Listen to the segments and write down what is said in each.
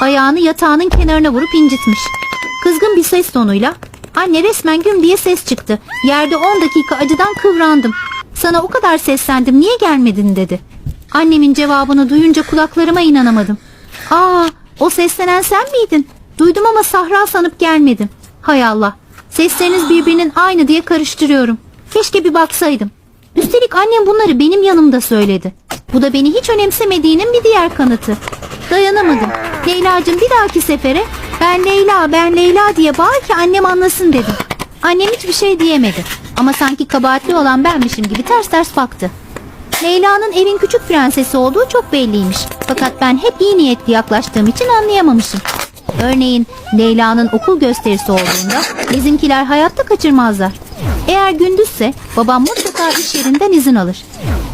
Ayağını yatağının kenarına vurup incitmiş. Kızgın bir ses tonuyla anne resmen güm diye ses çıktı. Yerde 10 dakika acıdan kıvrandım. Sana o kadar seslendim niye gelmedin dedi. Annemin cevabını duyunca kulaklarıma inanamadım. Aa o seslenen sen miydin? Duydum ama Sahra sanıp gelmedim. Hay Allah. Sesleriniz birbirinin aynı diye karıştırıyorum. Keşke bir baksaydım. Üstelik annem bunları benim yanımda söyledi. Bu da beni hiç önemsemediğinin bir diğer kanıtı. Dayanamadım. Leyla'cığım bir dahaki sefere ben Leyla ben Leyla diye bağır ki annem anlasın dedim. Annem hiçbir şey diyemedi. Ama sanki kabahatli olan benmişim gibi ters ters baktı. Leyla'nın evin küçük prensesi olduğu çok belliymiş. Fakat ben hep iyi niyetli yaklaştığım için anlayamamışım. Örneğin Leyla'nın okul gösterisi olduğunda bizimkiler hayatta kaçırmazlar. Eğer gündüzse babam mutlaka iş yerinden izin alır.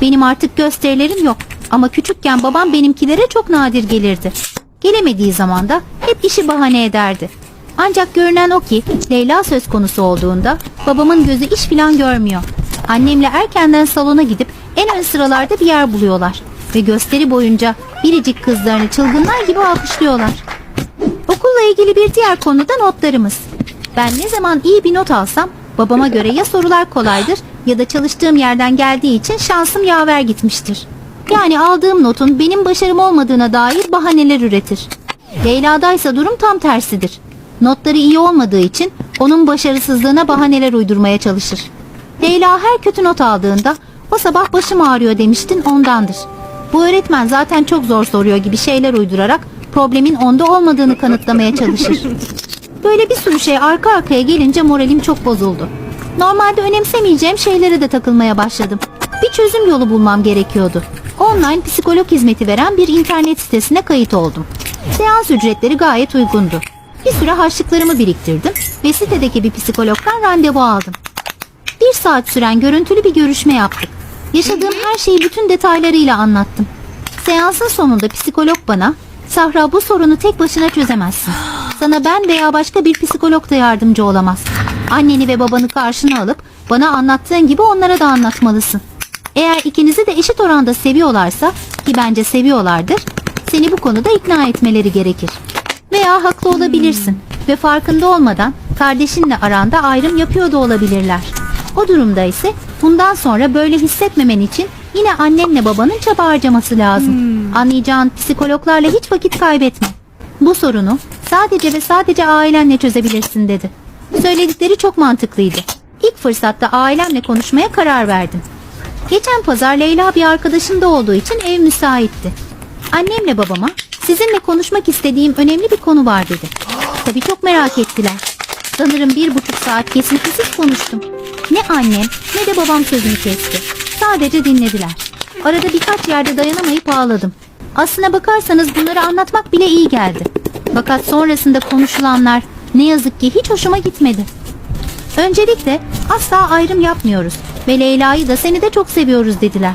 Benim artık gösterilerim yok ama küçükken babam benimkilere çok nadir gelirdi. Gelemediği zaman da hep işi bahane ederdi. Ancak görünen o ki Leyla söz konusu olduğunda babamın gözü iş filan görmüyor. Annemle erkenden salona gidip en ön sıralarda bir yer buluyorlar. Ve gösteri boyunca biricik kızlarını çılgınlar gibi alkışlıyorlar. Okulla ilgili bir diğer konu da notlarımız. Ben ne zaman iyi bir not alsam babama göre ya sorular kolaydır ya da çalıştığım yerden geldiği için şansım yaver gitmiştir. Yani aldığım notun benim başarım olmadığına dair bahaneler üretir. Leyla'daysa durum tam tersidir. Notları iyi olmadığı için onun başarısızlığına bahaneler uydurmaya çalışır. Leyla her kötü not aldığında o sabah başım ağrıyor demiştin ondandır. Bu öğretmen zaten çok zor soruyor gibi şeyler uydurarak problemin onda olmadığını kanıtlamaya çalışır. Böyle bir sürü şey arka arkaya gelince moralim çok bozuldu. Normalde önemsemeyeceğim şeylere de takılmaya başladım. Bir çözüm yolu bulmam gerekiyordu. Online psikolog hizmeti veren bir internet sitesine kayıt oldum. Seans ücretleri gayet uygundu. Bir süre harçlıklarımı biriktirdim ve sitedeki bir psikologdan randevu aldım. Bir saat süren görüntülü bir görüşme yaptık. Yaşadığım her şeyi bütün detaylarıyla anlattım. Seansın sonunda psikolog bana, Sahra bu sorunu tek başına çözemezsin. Sana ben veya başka bir psikolog da yardımcı olamaz. Anneni ve babanı karşına alıp bana anlattığın gibi onlara da anlatmalısın. Eğer ikinizi de eşit oranda seviyorlarsa ki bence seviyorlardır, seni bu konuda ikna etmeleri gerekir. Veya haklı olabilirsin ve farkında olmadan kardeşinle aranda ayrım yapıyor da olabilirler. O durumda ise bundan sonra böyle hissetmemen için yine annenle babanın çaba harcaması lazım. Anlayacağın psikologlarla hiç vakit kaybetme. Bu sorunu sadece ve sadece ailenle çözebilirsin dedi. Söyledikleri çok mantıklıydı. İlk fırsatta ailemle konuşmaya karar verdim. Geçen pazar Leyla bir arkadaşımda olduğu için ev müsaitti. Annemle babama sizinle konuşmak istediğim önemli bir konu var dedi. Tabii çok merak ettiler. Sanırım bir buçuk saat kesintisiz konuştum. Ne annem ne de babam sözümü kesti. Sadece dinlediler. Arada birkaç yerde dayanamayıp ağladım. Aslına bakarsanız bunları anlatmak bile iyi geldi. Fakat sonrasında konuşulanlar ne yazık ki hiç hoşuma gitmedi. Öncelikle asla ayrım yapmıyoruz ve Leyla'yı da seni de çok seviyoruz dediler.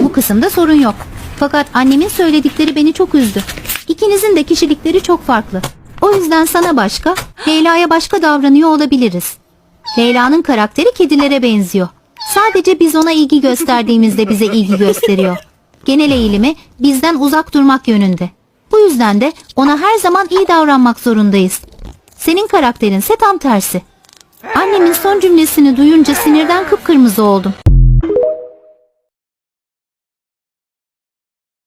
Bu kısımda sorun yok. Fakat annemin söyledikleri beni çok üzdü. İkinizin de kişilikleri çok farklı. O yüzden sana başka, Leyla'ya başka davranıyor olabiliriz. Leyla'nın karakteri kedilere benziyor. Sadece biz ona ilgi gösterdiğimizde bize ilgi gösteriyor. Genel eğilimi bizden uzak durmak yönünde. Bu yüzden de ona her zaman iyi davranmak zorundayız. Senin karakterinse tam tersi. Annemin son cümlesini duyunca sinirden kıpkırmızı oldum.